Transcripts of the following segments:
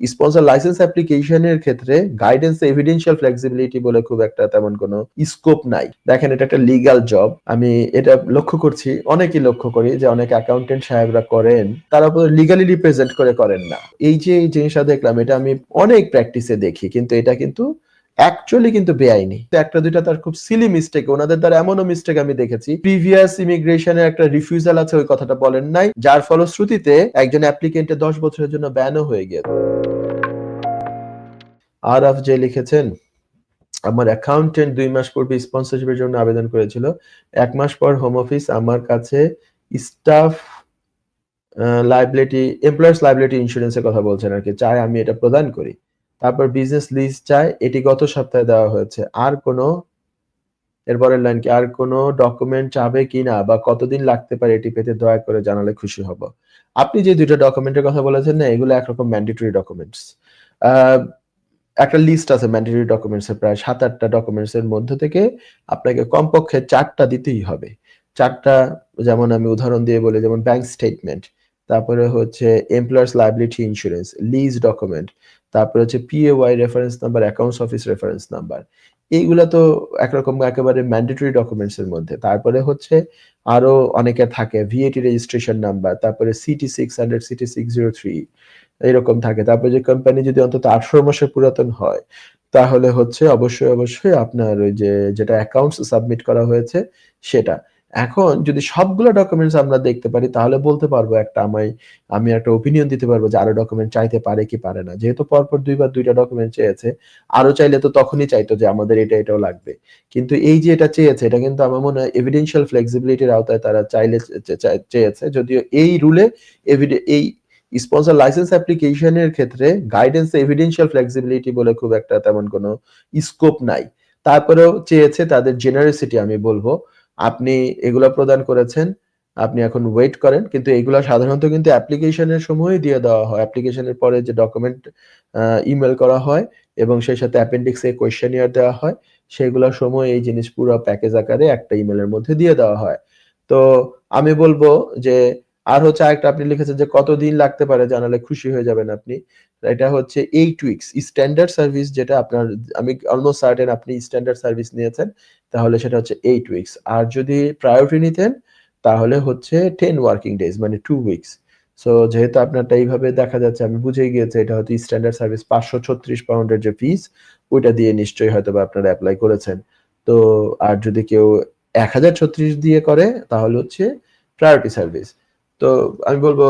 Sponsor licence অ্যাপ্লিকেশনের ক্ষেত্রে guidance evidential flexibility বলে খুব একটা তেমন কোনো স্কোপ নাই। দেখেন, এটা একটা লিগাল জব আমি এটা লক্ষ্য করছি, অনেকেই লক্ষ্য করি যে অনেক অ্যাকাউন্টেন্ট সাহেবরা করেন, তারা লিগালি রিপ্রেজেন্ট করে করেন না। এই যে জিনিসটা দেখলাম, এটা আমি অনেক প্র্যাকটিসে দেখি, কিন্তু এটা কিন্তু অ্যাকচুয়ালি কিন্তু বেআইনি। একটা দুইটা তার খুব সিলি মিস্টেক ওনাদের দ্বারা এমনও মিস্টেক আমি দেখেছি। প্রিভিয়াস ইমিগ্রেশনের একটা রিফিউজাল আছে, ওই কথাটা বলেন নাই, যার ফলশ্রুতিতে একজন অ্যাপ্লিকেন্টের দশ বছরের জন্য ব্যানও হয়ে গিয়েছে। আরফ যে লিখেছেন, আমার অ্যাকাউন্টেন্ট দুই মাস পূর্বে স্পন্সরশিপের জন্য আবেদন করেছিল। এক মাস পর হোম অফিস আমার কাছে স্টাফ লাইবিলিটি এমপ্লয়ার্স লাইবিলিটি ইন্স্যুরেন্সের কথা বলছেন আর কি চাই আমি এটা প্রদান করি। তারপর বিজনেস লিস্ট চাই, এটি গত সপ্তাহে দেওয়া হয়েছে। আর কোনো, এরপরের লাইন কি, আর কোনো ডকুমেন্ট চাবে কিনা বা কতদিন লাগতে পারে এটি পেতে দয়া করে জানালে খুশি হব। আপনি যে দুইটা ডকুমেন্টের কথা বলেছেন না, এগুলো একরকম ম্যান্ডেটরি ডকুমেন্টস একটা লিস্ট আছে ম্যান্ডেটরি ডকুমেন্টস এর, প্রায় সাত আটটা ডকুমেন্টস এর মধ্যে থেকে আপনাকে কমপক্ষে চারটা দিতেই হবে। চারটা, যেমন আমি উদাহরণ দিয়ে বলি, যেমন ব্যাংক স্টেটমেন্ট তারপরে হচ্ছে employers liability insurance lease document তারপরে হচ্ছে PAYE reference number accounts office reference number এইগুলা তো একরকম একেবারে ম্যান্ডেটরি ডকুমেন্টস এর মধ্যে। তারপরে হচ্ছে আরও অনেকে থাকে ভিএটি রেজিস্ট্রেশন নাম্বার তারপরে CT six hundred CT six zero three এরকম থাকে। তারপরে যে কোম্পানি যদি অন্তত আঠারো মাসের পুরাতন হয়, তাহলে হচ্ছে অবশ্যই অবশ্যই আপনার ওই যে, যেটা অ্যাকাউন্টস সাবমিট করা হয়েছে, সেটা। এখন যদি সবগুলো ডকুমেন্টস আমরা দেখতে পারি, তাহলে বলতে পারব একটা আমায়, আমি একটা ওপিনিয়ন দিতে পারব যে আরও ডকুমেন্ট চাইতে পারে কি পারে না। যেহেতু পরপর দুইবার দুইটা ডকুমেন্ট চেয়েছে, আরও চাইলে তো তখনই চাইতো যে আমাদের এটা, এটাও লাগবে। কিন্তু এই যে এটা চেয়েছে, এটা কিন্তু আমার মনে হয় এভিডেন্সিয়াল ফ্লেক্সিবিলিটির আওতায় তারা চাইলে চেয়েছে। যদিও এই রুলে এই স্পন্সর লাইসেন্স অ্যাপ্লিকেশনের ক্ষেত্রে গাইডেন্স এভিডেন্সিয়াল ফ্লেক্সিবিলিটি বলে খুব একটা তেমন কোনো স্কোপ নাই। তারপরেও চেয়েছে তাদের জেনারেসিটি আমি বলব। আপনি এগুলো প্রদান করেছেন, আপনি এখন ওয়েট করেন, কিন্তু এগুলো সাধারণত কিন্তু অ্যাপ্লিকেশনের সময় দিয়ে দেওয়া হয়। অ্যাপ্লিকেশনের পরে যে ডকুমেন্ট ইমেল করা হয় এবং সেই সাথে অ্যাপেন্ডিক্সে কোয়েশ্চেনিয়ার দেওয়া হয় সেগুলোর সময় এই জিনিস পুরো প্যাকেজ আকারে একটা ইমেলের মধ্যে দিয়ে দেওয়া হয়। তো আমি বলব যে আর হচ্ছে আরেকটা আপনি লিখেছেন যে কতদিন লাগতে পারে জানালে খুশি হয়ে যাবেন আপনি। এটা হচ্ছে এইট উইকস স্ট্যান্ডার্ড সার্ভিস যেটা আপনার, আমি অলমোস্ট সার্টেন আপনি স্ট্যান্ডার্ড সার্ভিস নিয়েছেন, তাহলে সেটা হচ্ছে এইট উইকস আর যদি প্রায়োরিটি নিতেন, তাহলে হচ্ছে টেন ওয়ার্কিং ডেজ মানে টু উইকস সো যেহেতু আপনারটা এইভাবে দেখা যাচ্ছে, আমি বুঝে গিয়েছে, এটা হয়তো স্ট্যান্ডার্ড সার্ভিস পাঁচশো ছত্রিশ পাউন্ডের যে ফিস ওইটা দিয়ে নিশ্চয়ই হয়তো বা আপনারা অ্যাপ্লাই করেছেন। তো, আর যদি কেউ এক হাজার ছত্রিশ দিয়ে করে, তাহলে হচ্ছে প্রায়োরিটি সার্ভিস তো আমি বলব,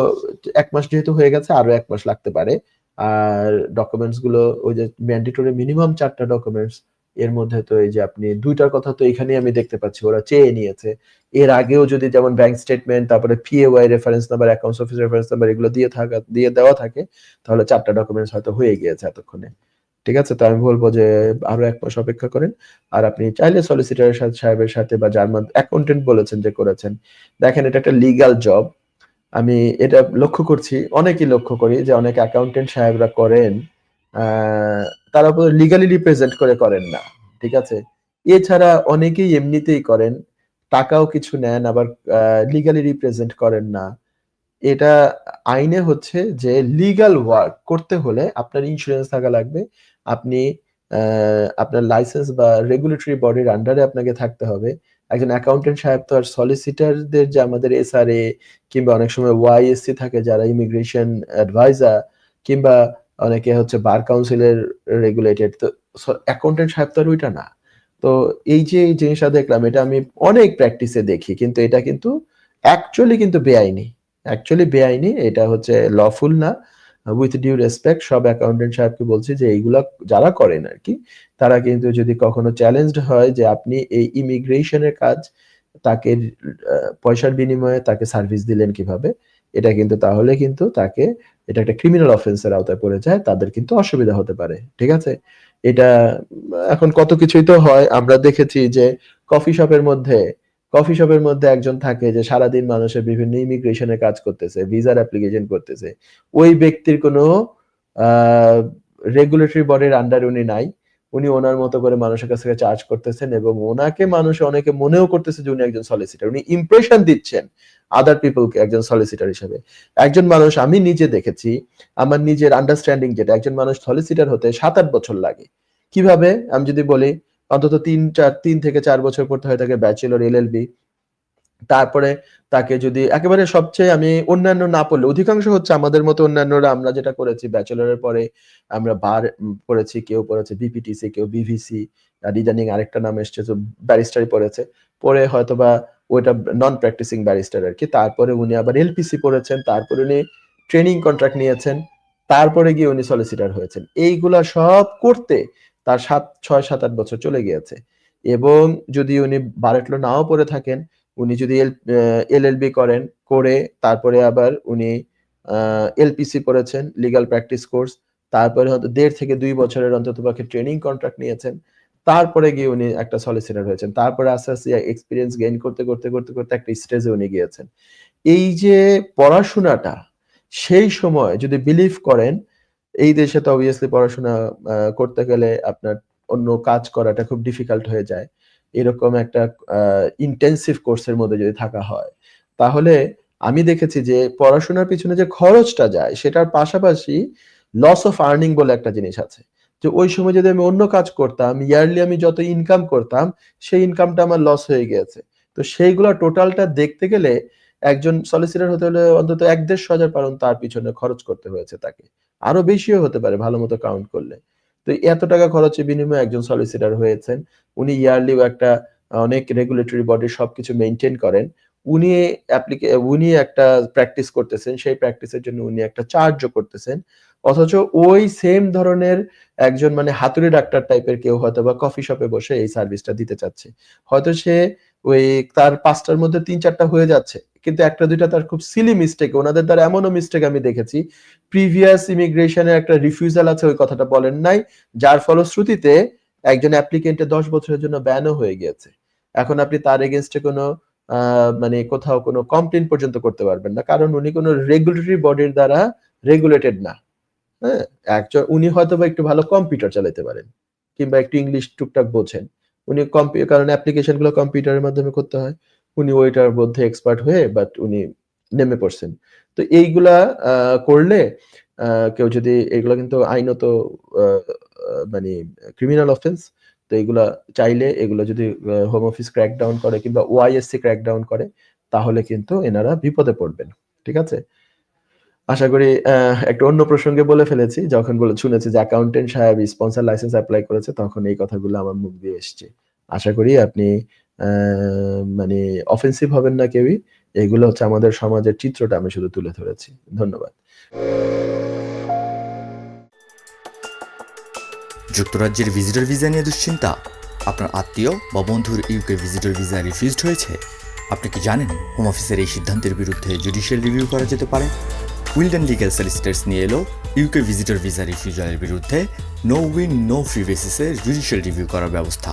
এক মাস যেহেতু হয়ে গেছে, আরও এক মাস লাগতে পারে। আর ডকুমেন্টসগুলো, ওই যে ম্যান্ডেটরি মিনিমাম চারটা ডকুমেন্টস এর মধ্যে তো এই যে আপনি দুইটার কথা তো এখানে আমি দেখতে পাচ্ছি, ওরা চেয়ে নিয়েছে। এর আগেও যদি যেমন ব্যাংক স্টেটমেন্ট তারপরে PAYE reference number accounts office reference number এগুলো দিয়ে থাকা, দিয়ে দেওয়া থাকে, তাহলে চারটা ডকুমেন্টস হয়তো হয়ে গিয়েছে এতক্ষণে। ঠিক আছে? তো আমি বলব যে আরও এক মাস অপেক্ষা করেন। আর আপনি চাইলে সলিসিটারের সাথে সাহেবের সাথে বা জার্মান অ্যাকাউন্টেন্ট বলেছেন যে করেছেন। দেখেন, এটা একটা লিগাল জব আমি এটা লক্ষ্য করছি, অনেকেই লক্ষ্য করি যে অনেক অ্যাকাউন্টেন্ট সাহেবরা করেন তারা লিগালি রিপ্রেজেন্ট করে করেন না, ঠিক আছে? এছাড়া অনেকেই এমনিতেই করেন, টাকাও কিছু নেন, আবার লিগালি রিপ্রেজেন্ট করেন না। এটা আইনে হচ্ছে যে লিগাল ওয়ার্ক করতে হলে আপনার ইন্স্যুরেন্স থাকা লাগবে, আপনি আপনার লাইসেন্স বা রেগুলেটরি বডির আন্ডারে আপনাকে থাকতে হবে। একজন অ্যাকাউন্টেন্ট সাহেব তো আর সলিসিটারদের যে আমাদের এসআরএ কিংবা অনেক সময় ওয়াইএসসি থাকে যারা ইমিগ্রেশন অ্যাডভাইজার কিংবা অনেকে হচ্ছে বার কাউন্সিলের রেগুলেটেড তো অ্যাকাউন্টেন্ট সাহেব তো আর ওইটা না। তো এই যে জিনিসটা দেখলাম, এটা আমি অনেক প্র্যাকটিসে দেখি, কিন্তু এটা কিন্তু অ্যাকচুয়ালি কিন্তু বেআইনি। অ্যাকচুয়ালি বেআইনি, এটা হচ্ছে লফুল না। উইথ ডিউ রেসপেক্ট সব অ্যাকাউন্টেন্ট সাহেবকে বলছি যে এইগুলা যারা করেন আর কি তারা কিন্তু যদি কখনো চ্যালেঞ্জড হয় যে আপনি এই ইমিগ্রেশনের কাজ, তাকে পয়সার বিনিময়ে তাকে সার্ভিস দিলেন কীভাবে, এটা কিন্তু তাহলে কিন্তু তাকে, এটা একটা ক্রিমিনাল অফেন্সের আওতায় পড়ে যায়, তাদের কিন্তু অসুবিধা হতে পারে, ঠিক আছে? এটা, এখন কত কিছুই তো হয়, আমরা দেখেছি যে কফি শপের মধ্যে কফি শপের মধ্যে একজন থাকে যে সারাদিন মানুষের বিভিন্ন ইমিগ্রেশনের কাজ করতেছে, ভিসার অ্যাপ্লিকেশন করতেছে। ওই ব্যক্তির কোনো রেগুলেটরি বডির আন্ডার উনি নাই। উনি ওনার মতো করে মানুষের কাছ থেকে চার্জ করতেছেন এবং ওনাকে মানুষ অনেকে মনেও করতেছে যে উনি একজন সলিসিটার উনি ইমপ্রেশন দিচ্ছেন আদার পিপলকে একজন সলিসিটার হিসেবে। একজন মানুষ আমি নিজে দেখেছি, আমার নিজের আন্ডারস্ট্যান্ডিং যেটা, একজন মানুষ সলিসিটার হতে সাত আট বছর লাগে। কীভাবে? আমি যদি বলি অন্তত তিন, চার, তিন থেকে চার বছর পড়তে হয় তাকে ব্যাচেলর এলএলবি তারপরে তাকে যদি একেবারে সবচেয়ে আমি অন্যান্য না পড়লে অধিকাংশ হচ্ছে আমাদের মতো অন্যান্যরা, আমরা যেটা করেছি ব্যাচেলরের পরে আমরা বার পড়েছি, কেউ পড়েছে বিপিটিসি কেউ বিভিসি ইদানিং আরেকটা নাম এসছে তো ব্যারিস্টারই পড়েছে। পরে হয়তো বা ওইটা নন প্র্যাকটিসিং ব্যারিস্টার আর কি। তারপরে উনি আবার এলপিসি পড়েছেন, তারপরে উনি ট্রেনিং কন্ট্রাক্ট নিয়েছেন, তারপরে গিয়ে উনি সলিসিটার হয়েছেন। এইগুলা সব করতে তার সাত, ছয়, সাত, আট বছর চলে গিয়েছে। এবং যদি উনি বারেটলো নাও পড়ে থাকেন, উনি যদি এল এলএলবি করেন, করে তারপরে আবার উনি এলপিসি পড়েছেন লিগ্যাল প্র্যাকটিস কোর্স তারপরে হয়তো দেড় থেকে দুই বছরের অন্তত পক্ষে ট্রেনিং কন্ট্রাক্ট নিয়েছেন, তারপরে গিয়ে উনি একটা সলিসিটার হয়েছেন। তারপরে আস্তে আস্তে এক্সপিরিয়েন্স গেইন করতে করতে করতে করতে একটা স্টেজে উনি গিয়েছেন। এই যে পড়াশোনাটা, সেই সময় যদি বিলিভ করেন এই দেশে তো অবভিয়াসলি পড়াশোনা করতে গেলে আপনার অন্য কাজ করাটা খুব ডিফিকাল্ট হয়ে যায়। এরকম একটা ইন্টেন্সিভ কোর্সের মধ্যে যদি থাকা হয়, তাহলে আমি দেখেছি যে পড়াশোনার পিছনে যে খরচটা যায়, সেটার পাশাপাশি লস অফ আর্নিং বলে একটা জিনিস আছে। যে ওই সময় যদি আমি অন্য কাজ করতাম ইয়ারলি আমি যত ইনকাম করতাম, সেই ইনকামটা আমার লস হয়ে গিয়েছে। তো সেইগুলো টোটালটা দেখতে গেলে একজন সলিসিটার হতে হলে অন্তত এক দেড়শো হাজার পাউন্ড তার পিছনে খরচ করতে হয়েছে তাকে। আরও বেশিও হতে পারে, ভালো মতো কাউন্ট করলে। তো এত টাকা খরচের বিনিময়ে একজন সলিসিটার হয়েছেন, উনি ইয়ারলি একটা অনেক রেগুলেটরি বডি সবকিছু মেনটেন করেন। উনি অ্যাপ্লিকে উনি একটা প্র্যাকটিস করতেছেন, সেই প্র্যাকটিসের জন্য উনি একটা চার্জও করতেছেন। অথচ ওই সেম ধরনের একজন মানে হাতুড়ি ডাক্তার টাইপের কেউ হয়তো বা কফি শপে বসে এই সার্ভিসটা দিতে চাচ্ছে। হয়তো সে ওই তার পাঁচটার মধ্যে তিন চারটা হয়ে যাচ্ছে। কিন্তু একটা দুইটা তার খুব সিলি মিস্টেক ওনাদের দ্বারা এমনও মিস্টেক আমি দেখেছি। প্রিভিয়াস ইমিগ্রেশনের একটা রিফিউজাল আছে, ওই কথাটা বলেন নাই, যার ফলশ্রুতিতে একজন অ্যাপ্লিকেন্টের দশ বছরের জন্য ব্যানও হয়ে গিয়েছে। এখন আপনি তার এগেনস্টে কোনো মানে কোথাও কোনো কমপ্লেন পর্যন্ত করতে পারবেন না, কারণ উনি কোনো রেগুলেটরি বডির দ্বারা রেগুলেটেড না। হ্যাঁ একজন, উনি হয়তো বা একটু ভালো কম্পিউটার চালাতে পারেন, কিংবা একটু ইংলিশ টুকটাক বোঝেন। উনি কম্পিউ কারণ অ্যাপ্লিকেশনগুলো কম্পিউটারের মাধ্যমে করতে হয়। উনি ওইটার মধ্যে এক্সপার্ট হয়ে বাট উনি নেমে পড়ছেন। তো এইগুলা করলে কেউ যদি, এগুলো কিন্তু আইনত মানে ক্রিমিনাল অফেন্স তো এগুলা চাইলে এগুলো যদি হোম অফিস ক্র্যাক ডাউন করে কিংবা ওয়াইএসসি ক্র্যাক ডাউন করে, তাহলে কিন্তু এনারা বিপদে পড়বেন, ঠিক আছে? আশা করি একটা অন্য প্রসঙ্গে বলে ফেলেছি, যখন বলে, শুনেছি যে অ্যাকাউন্টেন্ট সাহেব স্পন্সর লাইসেন্স অ্যাপ্লাই করেছে, তখন এই কথাগুলো আমার মুখ দিয়ে এসছে। আশা করি আপনি মানে অফেন্সিভ হবেন না কেউই। এগুলো হচ্ছে আমাদের সমাজের চিত্রটা আমি শুধু তুলে ধরেছি। ধন্যবাদ। যুক্তরাজ্যের ভিজিটর ভিসা নিয়ে দুশ্চিন্তা? আপনার আত্মীয় বা বন্ধুর ইউকে ভিজিটর ভিসা রিফিউজড হয়েছে? আপনি কি জানেন হোম অফিসের এই সিদ্ধান্তের বিরুদ্ধে জুডিশিয়াল রিভিউ করা যেতে পারে? উইলডেন লিগ্যাল সলিসিটার্স নিয়ে এলো ইউকে ভিজিটর ভিসা রিফিউজালের বিরুদ্ধে নো উইন নো ফি বেসিসে জুডিশিয়াল রিভিউ করার ব্যবস্থা।